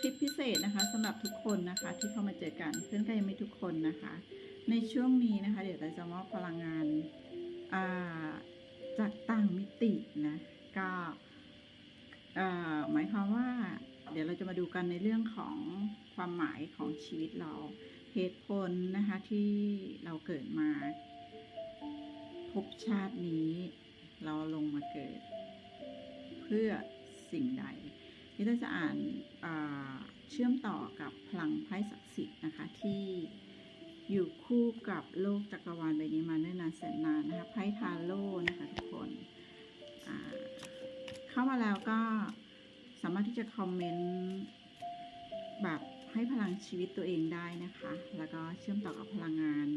คลิปพิเศษนะคะสำหรับทุกคนนะคะที่เข้ามาเจอกันเพื่อนก็ยังไม่ทุกคนนะคะ ในช่วงนี้นะคะ เดี๋ยวเราจะมอบพลังงานาจากต่างมิตินะก็หมายความว่า เดี๋ยวเราจะมาดูกันในเรื่องของความหมายของชีวิตเราเหตุผลนะคะที่เราเกิดมาภพชาตินี้ เราลงมาเกิด เพื่อสิ่งใด นี่เราจะอ่านเชื่อมต่อกับพลังไพ่ศักดิ์สิทธิ์นะคะที่อยู่คู่กับโลกจักรวาลใบนี้มาเนิ่นนานแสนนานนะคะไพ่ทาโร่นะคะทุกคนเข้ามาแล้วก็สามารถที่จะคอมเมนต์แบบให้พลังชีวิตตัวเองได้นะคะ แล้วก็เชื่อมต่อกับพลังงาน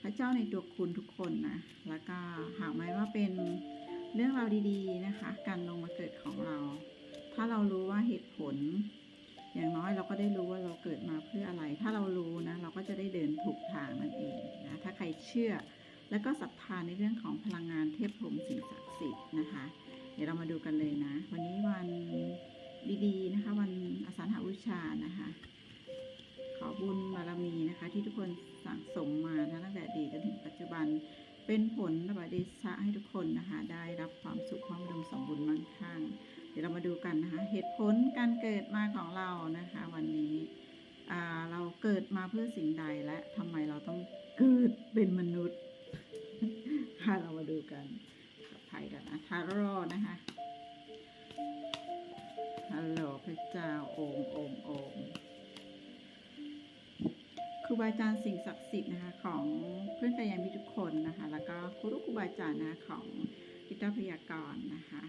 พระเจ้าในตัวคุณทุกคนนะ แล้วก็หากไม่ว่าเป็นเรื่องราวดีๆนะคะ การลงมาเกิดของเรา ถ้าเรารู้ว่าเหตุผล อย่างน้อยเราก็ได้รู้ว่าเราเกิดมาเพื่ออะไร ถ้าเรารู้นะเราก็จะได้เดินถูกทางนั่นเองนะถ้าใครเชื่อ แล้วก็ศรัทธาในเรื่องของพลังงานเทพพรมสิ่งศักดิ์สิทธิ์นะคะ เดี๋ยวเรามาดูกันเลยนะ วันนี้วันดีๆนะคะ วันอสาฬหบูชานะคะ ขอบุญบารมีนะคะ ที่ทุกคนสั่งสมมานะตั้งแต่อดีตจนถึงปัจจุบันเป็นผลระบาดเดชะให้ทุกคนนะคะ ได้รับความสุขความดมสมบูรณ์มั่งคั่ง ดี๋ยวเรามาดูกันนะคะ เหตุผลการเกิดมาของเรานะคะ วันนี้เราเกิดมาเพื่อสิ่งใดและทำไมเราต้องเกิดเป็นมนุษย์ค่ะเรามาดูกันกับไพ่กันนะทาโร่นะคะฮัลโหลพระเจ้าโอมโอมโอมครูบาอาจารย์สิ่งศักดิ์สิทธิ์นะคะของเพื่อนกายามิทุกคนนะคะ แล้วก็ครูรุครูบาอาจารย์นะคะของกิตตพยากรณ์นะคะ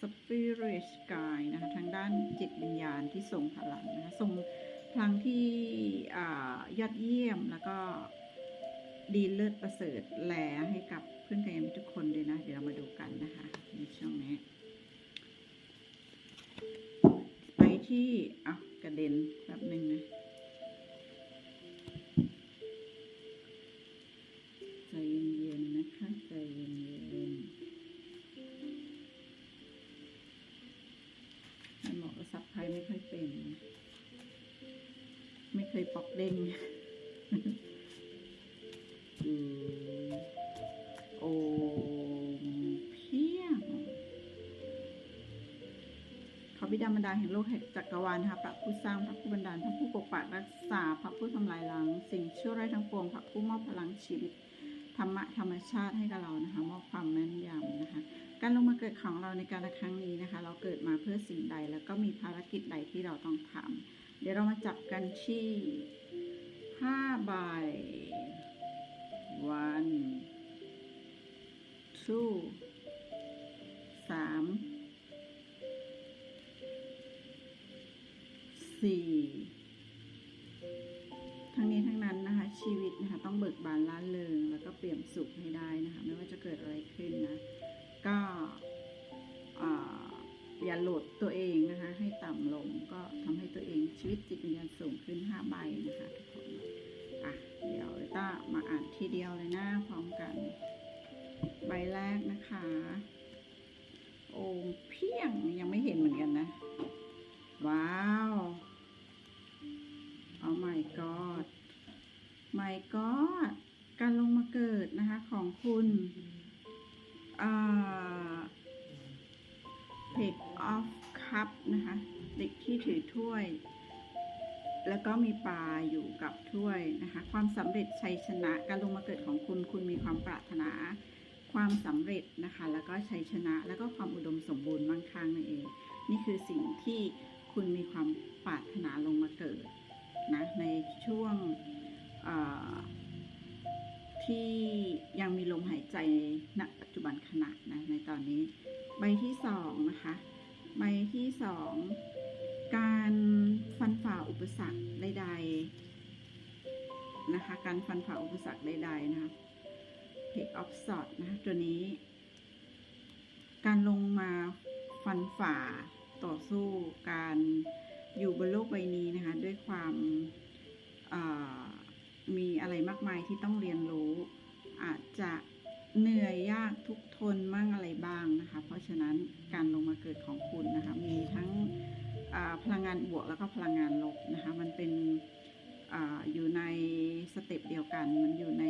Spirit Guide นะคะทางด้านจิตวิญญาณที่ทรงพลังนะคะทรงพลังที่อยอดเยี่ยมแล้วก็ดีเลิศประเสริฐแลให้กับเพื่อนกายามิตรทุกคนเลยนะ เดี๋ยวเรามาดูกันนะคะในช่วงนี้ ไปที่อะกระเด็นแบบหนึ่งนะ ไม่เป็นไม่เคยปอกเด้งอืมโอมเพียงขอบิดามารดาแห่งโลกแห่งจักรวาลนะคะพระผู้สร้างพระผู้บันดาลพระผู้ปกปักรักษา พระผู้ทำลายล้างสิ่งชั่วร้ายทั้งปวงพระผู้มอบพลังชีวิตธรรมะธรรมชาติให้กับเรานะคะมอบความแม่นยำนะคะ การลงมาเกิดของเราในการละครั้งนี้นะคะ เราเกิดมาเพื่อสิ่งใด แล้วก็มีภารกิจใดที่เราต้องทำเดี๋ยวเรามาจับกันที่ห้าใบ one two สามสี่ อย่าโหลดตัวเองนะคะ ให้ต่ำลงก็ทำให้ตัวเองชีวิตจิตวิญญาณสูงขึ้นห้าใบนะคะทุกคนอะเดี๋ยวต้ามาอ่านทีเดียวเลยนะพร้อมกัน ใบแรกนะคะ โอ้เพียงยังไม่เห็นเหมือนกันนะ ว้าวเอา my god my god การ ถือถ้วย แล้วก็มีปลาอยู่กับถ้วยนะคะ ความสำเร็จชัยชนะการลงมาเกิดของคุณคุณมีความปรารถนา ความสำเร็จนะคะ แล้วก็ชัยชนะ แล้วก็ความอุดมสมบูรณ์มั่งคั่งนั่นเอง นี่คือสิ่งที่คุณมีความปรารถนาลงมาเกิดนะในช่วงที่ยังมีลมหายใจณปัจจุบันขณะนะในตอนนี้ ใบที่สองนะคะ ใบที่สอง ปสรรคใดๆนะคะ การฟันฝ่าอุปสรรคใดๆนะคะ Take of Swords นะะตัวนี้ การลงมาฟันฝ่าต่อสู้การอยู่บนโลกใบนี้นะคะ ด้วยความามีอะไรมากมายที่ต้องเรียนรู้ อาจจะเหนื่อยยากทุกทนมั่งอะไรบ้างนะคะ เพราะฉะนั้นการลงมาเกิดของคุณนะคะ มีทั้ง พลังงานบวกแล้วก็พลังงานลบนะคะมันเป็นออยู่ในสเต็ปเดียวกัน มันอยู่ใน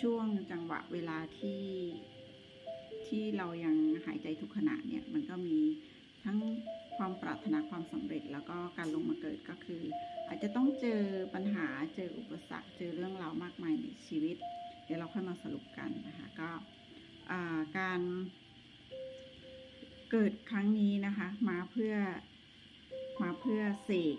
ช่วงจังหวะเวลาที่ที่เรายังหายใจทุกขณะเนี่ยมันก็มีทั้งความปรารถนาความสำเร็จแล้วก็การลงมาเกิดก็คือ อาจจะต้องเจอปัญหาเจออุปสรรคเจอเรื่องราวมากมายในชีวิต เดี๋ยวเราค่อยมาสรุปกันนะคะก็การเกิดครั้งนี้นะคะมาเพื่อ มาเพื่อเสก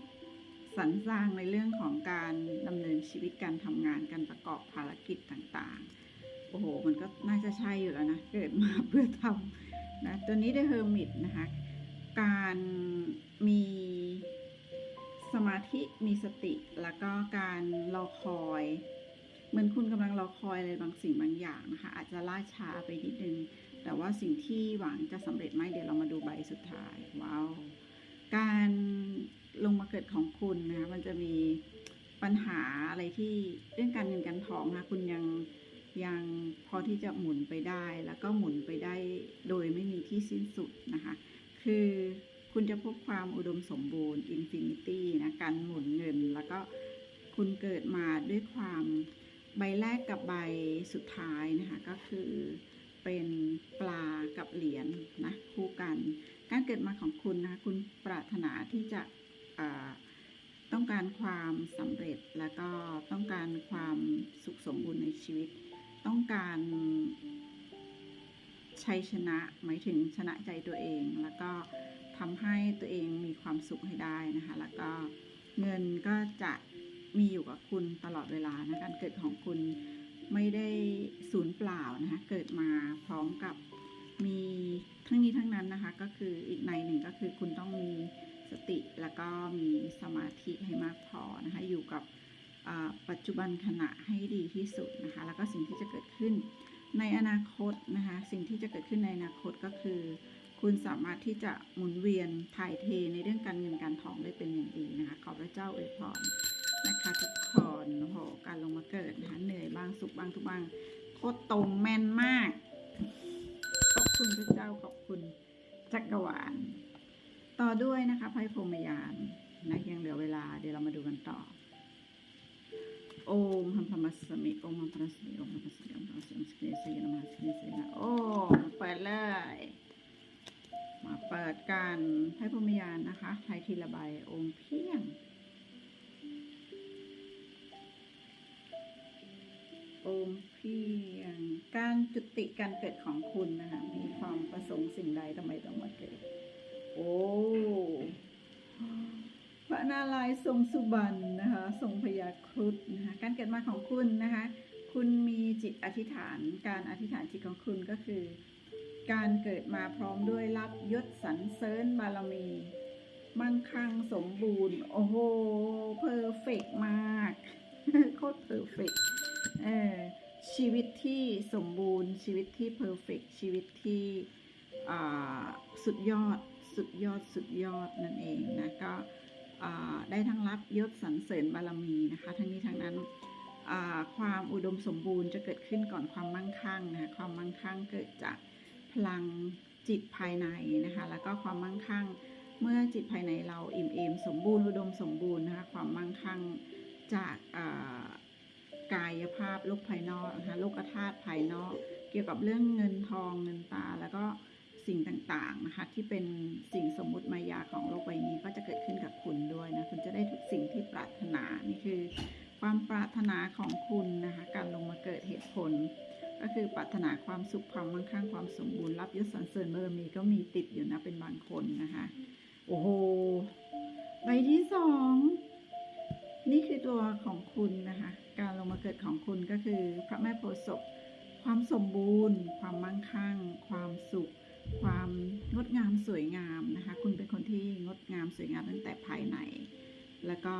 สรรสร้างในเรื่องของการดำเนินชีวิตการทำงานการประกอบภารกิจต่างๆ โอ้โห มันก็น่าจะใช่อยู่แล้วนะ เกิดมาเพื่อทำนะ ตัวนี้ได้เฮอร์มิตนะคะ การมีสมาธิมีสติแล้วก็การรอคอย เหมือนคุณกำลังรอคอยอะไรบางสิ่งบางอย่างนะคะอาจจะล่าช้าไปนิดนึง แต่ว่าสิ่งที่หวังจะสำเร็จไหมเดี๋ยวเรามาดูใบสุดท้าย ว้าว การลงมาเกิดของคุณนะคะมันจะมีปัญหา อะไรที่เรื่องการเงินการทองนะคุณยังยังพอที่จะหมุนไปได้ แล้วก็หมุนไปได้โดยไม่มีที่สิ้นสุดนะคะ คือคุณจะพบความอุดมสมบูรณ์อินฟินิตี้นะการหมุนเงิน แล้วก็คุณเกิดมาด้วยความใบแรกกับใบสุดท้ายนะคะก็คือเป็นปลากับเหรียญนะคู่กัน การเกิดมาของคุณนะคะคุณปรารถนาที่จะ ต้องการความสำเร็จแล้วก็ต้องการความสุขสมบูรณ์ในชีวิต ต้องการชัยชนะหมายถึงชนะใจตัวเอง แล้วก็ทำให้ตัวเองมีความสุขให้ได้นะคะ แล้วก็เงินก็จะมีอยู่กับคุณตลอดเวลานะการเกิดของคุณไม่ได้สูญเปล่านะคะเกิดมาพร้อมกับมีทั้งนี้ทั้งนั้นนะคะ ก็คืออีกในหนึ่งก็คือคุณต้องมี สติแล้วก็มีสมาธิให้มากพอนะคะอยู่กับปัจจุบันขณะให้ดีที่สุดนะคะแล้วก็สิ่งที่จะเกิดขึ้นในอนาคตนะคะสิ่งที่จะเกิดขึ้นในอนาคตก็คือ คุณสามารถที่จะหมุนเวียนถ่ายเทในเรื่องการเงินการทองได้เป็นอย่างดีนะคะขอพระเจ้าอวยพรนะคะทุกคนโอ้โหการลงมาเกิดนะคะเหนื่อยบ้างสุขบ้างทุกบ้างโคตรตรงแม่นมาก ขอบคุณพระเจ้าขอบคุณจักรวาล ต่อด้วยนะคะไพ่พรมยานนะยังเหลือเวลาเดี๋ยวเรามาดูกันต่อ โอมพัมพมัสสมิโอมพัมพมัสสมิโอมพัมพมัสสมิโอมพัมพมัสสมิสกิเสยนมาสกิเสยนโอ้เปิดเลย มาเปิดกันไพ่พรมยานนะคะไทยทีละใบองค์เพียงโอมเพียงการจุติการเกิดของคุณนะคะมีความประสงค์สิ่งใดทำไมต้องมาเกิด โอ้พระนารายณ์ทรงสุบรรณนะคะทรงพยาครุฑนะคะการเกิดมาของคุณนะคะ คุณมีจิตอธิษฐาน การอธิษฐานจิตของคุณก็คือ การเกิดมาพร้อมด้วยรับยศสรรเสริญบารมี มั่งคั่งสมบูรณ์ โอ้โหเพอร์เฟกมาก โคตรเพอร์เฟกเออชีวิตที่สมบูรณ์ชีวิตที่เพอร์เฟกชีวิตที่สุดยอด สุดยอดสุดยอดนั่นเองนะก็ได้ทั้งรับยศสรรเสริญบารมีนะคะ ทั้งนี้ทั้งนั้นความอุดมสมบูรณ์จะเกิดขึ้นก่อนความมั่งคั่งนะคะความมั่งคั่งเกิดจากพลังจิตภายในนะคะ แล้วก็ความมั่งคั่งเมื่อจิตภายในเราอิ่มเอมสมบูรณ์อุดมสมบูรณ์นะคะความมั่งคั่งจากกายภาพโลกภายนอกนะคะโลกธาตุภายนอก เกี่ยวกับเรื่องเงินทองเงินตาแล้วก็ สิ่งต่างๆนะคะ ที่เป็นสิ่งสมมุติมายาของโลกใบนี้ก็จะเกิดขึ้นกับคุณด้วยนะ คุณจะได้ทุกสิ่งที่ปรารถนา นี่คือ ความปรารถนาของคุณนะคะ การลงมาเกิดเหตุผล ก็คือปรารถนาความสุขความมั่งคั่งความสมบูรณ์รับยศสรรเสริญบารมีก็มีติดอยู่นะเป็นบางคนนะคะ โอ้โหใบที่สองนี่คือตัวของคุณนะคะ การลงมาเกิดของคุณก็คือพระแม่โพธิ์ศพความสมบูรณ์ ความมั่งคั่ง สวยงามนะคะ คุณเป็นคนที่งดงามสวยงามตั้งแต่ภายใน แล้วก็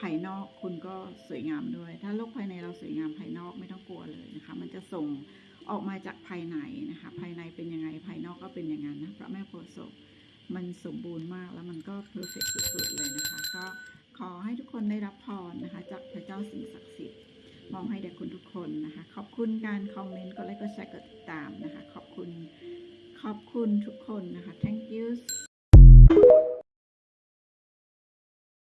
ภายนอกคุณก็สวยงามด้วย ถ้าโลกภายในเราสวยงามภายนอกไม่ต้องกลัวเลยนะคะ มันจะส่งออกมาจากภายในนะคะ ภายในเป็นยังไงภายนอกก็เป็นอย่างนั้นนะพระแม่โพธิ์ศพมันสมบูรณ์มากแล้วมันก็เพอร์เฟกสุดๆเลยนะคะ ก็ขอให้ทุกคนได้รับพรนะคะ จากพระเจ้าสิ่งศักดิ์สิทธิ์มองให้แด่คุณทุกคนนะคะ ขอบคุณการคอมเมนต์กดไลค์กดแชร์กดติดตามนะคะ ขอบคุณ ขอบคุณทุกคนนะคะ thank you